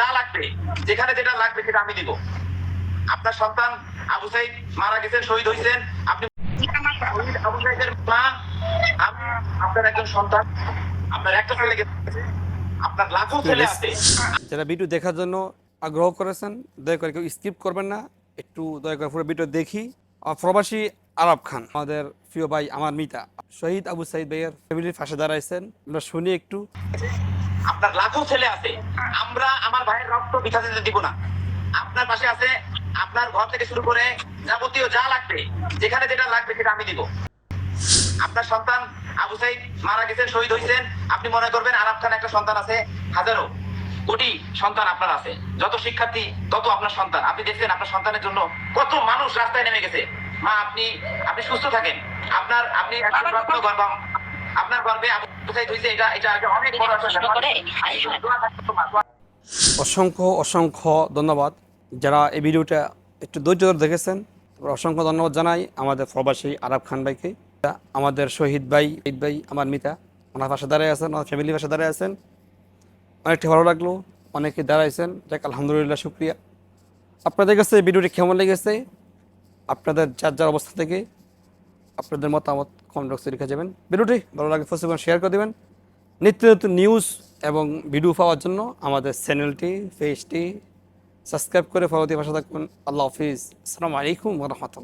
যা লাগবে যেখানে যেটা লাগবে সেটা আমি দিব। আপনার সন্তান আবু সাইদ মারা গেছেন শহীদ হয়েছেন আপনি আবু সাইদের মা আপনার একজন সন্তান আপনার একটা ছেলে গেছে আপনার লাখো ছেলে আছে। যারা ভিডিও দেখার জন্য আগ্রহ করেছেন দয়া করে কেউ স্কিপ করবেন না। একটু দয়া করে পুরো ভিডিও দেখি। প্রবাসী আরব খান আমাদের প্রিয় ভাই আমার মিতা। শহীদ আবু সাইদ ভাইয়ের ফ্যামিলির পাশে দাঁড়াইছেন। আমরা শুনি একটু। আপনার লাখো ছেলে আছে। আমরা আমার ভাইয়ের রক্ত বিথা দিতে দিব না। আপনার পাশে আছে আপনার ঘর থেকে শুরু করে যাবতীয় যা লাগবে যেখানে যেটা লাগবে সেটা আমি দিব। আপনার সন্তান আবু সাইদ মারা গেছেন শহীদ হয়েছেন আপনি মনে করবেন আরব খান একটা সন্তান আছে হাজারো কোটি সন্তান আপনার আছে। যত শিক্ষার্থী তত আপনার সন্তান। আপনি দেখছেন আপনার সন্তানের জন্য কত মানুষ রাস্তায় নেমে গেছে। মা আপনি আপনি সুস্থ থাকেন। আপনার আপনি আপনার গর্বে আবু সাইদ হয়েছে এটা এটা অনেক বড় অসংখ্য অসংখ্য ধন্যবাদ যারা এই ভিডিওটা একটু ধৈর্য ধরে দেখেছেন। অসংখ্য ধন্যবাদ জানাই আমাদের প্রবাসী আরব খান ভাইকে, আমাদের শহীদ ভাই শহীদ ভাই, আমার মিতা। ওনার পাশে দাঁড়িয়ে আছেন, ওনার ফ্যামিলির পাশে দাঁড়িয়ে আছেন। অনেকটি ভালো লাগল, অনেকে দাঁড়াইছেন। যাক, আলহামদুলিল্লাহ, শুক্রিয়া। আপনাদের কাছে ভিডিওটি কেমন লেগেছে? আপনাদের যার যার অবস্থা থেকে আপনাদের মতামত কমেন্ট বক্সে লিখে যাবেন। ভিডিওটি ভালো লাগে ফেসবুক শেয়ার করে দেবেন। নিত্য নতুন নিউজ এবং ভিডিও পাওয়ার জন্য আমাদের চ্যানেলটি পেজটি সাবস্ক্রাইব করে পরবর্তী ভাষা থাকবেন। আল্লাহ হাফিজ। আসসালামু আলাইকুম রহমতুল্লাহ।